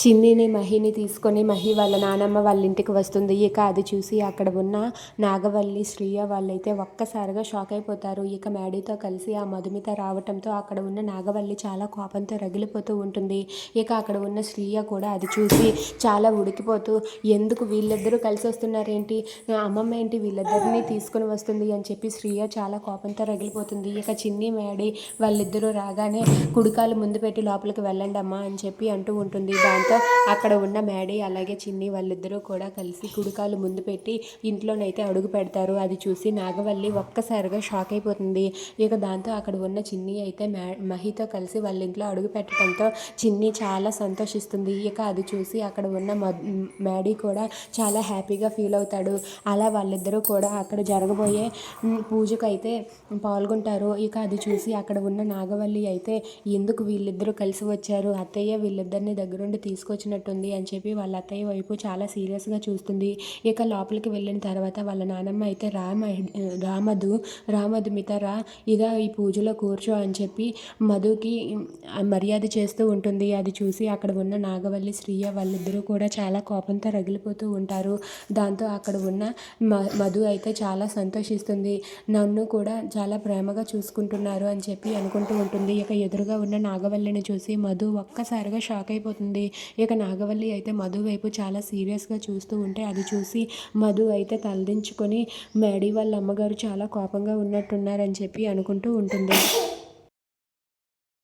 చిన్నిని మహిని తీసుకొని మహి వాళ్ళ నానమ్మ వాళ్ళ ఇంటికి వస్తుంది. ఇక అది చూసి అక్కడ ఉన్న నాగవల్లి శ్రీయ వాళ్ళైతే ఒక్కసారిగా షాక్ అయిపోతారు. ఇక మేడీతో కలిసి ఆ మధుమిత రావటంతో అక్కడ ఉన్న నాగవల్లి చాలా కోపంతో రగిలిపోతూ ఉంటుంది. ఇక అక్కడ ఉన్న శ్రీయ కూడా అది చూసి చాలా ఉడికిపోతూ ఎందుకు వీళ్ళిద్దరూ కలిసి వస్తున్నారేంటి? అమ్మమ్మ ఏంటి వీళ్ళిద్దరిని తీసుకొని వస్తుంది? అని చెప్పి శ్రీయ చాలా కోపంతో రగిలిపోతుంది. ఇక చిన్ని మేడి వాళ్ళిద్దరూ రాగానే కుడికాలు ముందు పెట్టి లోపలికి వెళ్ళండి అమ్మా అని చెప్పి అంటూ ఉంటుంది. దాంతో అక్కడ ఉన్న మేడీ అలాగే చిన్ని వాళ్ళిద్దరూ కూడా కలిసి కుడికాలు ముందు పెట్టి ఇంట్లోనైతే అడుగు పెడతారు. అది చూసి నాగవల్లి ఒక్కసారిగా షాక్ అయిపోతుంది. ఇక దాంతో అక్కడ ఉన్న చిన్ని అయితే మే మహితో కలిసి వాళ్ళ ఇంట్లో అడుగు పెట్టడంతో చిన్ని చాలా సంతోషిస్తుంది. ఇక అది చూసి అక్కడ ఉన్న మ్యాడీ మేడీ కూడా చాలా హ్యాపీగా ఫీల్ అవుతాడు. అలా వాళ్ళిద్దరూ కూడా అక్కడ జరగబోయే పూజకు అయితే పాల్గొంటారు. ఇక అది చూసి అక్కడ ఉన్న నాగవల్లి అయితే ఎందుకు వీళ్ళిద్దరూ కలిసి వచ్చారు? అత్తయ్య వీళ్ళిద్దరిని దగ్గరుండి తీసుకొచ్చినట్టుంది అని చెప్పి వాళ్ళ అత్తయ్య వైపు చాలా సీరియస్గా చూస్తుంది. ఇక లోపలికి వెళ్ళిన తర్వాత వాళ్ళ నానమ్మ అయితే రామ రామధు రామధు మితరా ఇదా ఈ పూజలో కూర్చో అని చెప్పి మధుకి మర్యాద చేస్తూ ఉంటుంది. అది చూసి అక్కడ ఉన్న నాగవల్లి శ్రీయ వాళ్ళిద్దరూ కూడా చాలా కోపంతో రగిలిపోతూ ఉంటారు. దాంతో అక్కడ ఉన్న మ మధు అయితే చాలా సంతోషిస్తుంది. నన్ను కూడా చాలా ప్రేమగా చూసుకుంటున్నారు అని చెప్పి అనుకుంటూ ఉంటుంది. ఇక ఎదురుగా ఉన్న నాగవల్లిని చూసి మధు ఒక్కసారిగా షాక్ అయిపోతుంది. ఇక నాగవల్లి అయితే మధు వైపు చాలా సీరియస్గా చూస్తూ ఉంటే అది చూసి మధు అయితే తలదించుకొని మేడీ వాళ్ళ అమ్మగారు చాలా కోపంగా ఉన్నట్టున్నారని చెప్పి అనుకుంటూ ఉంటుంది.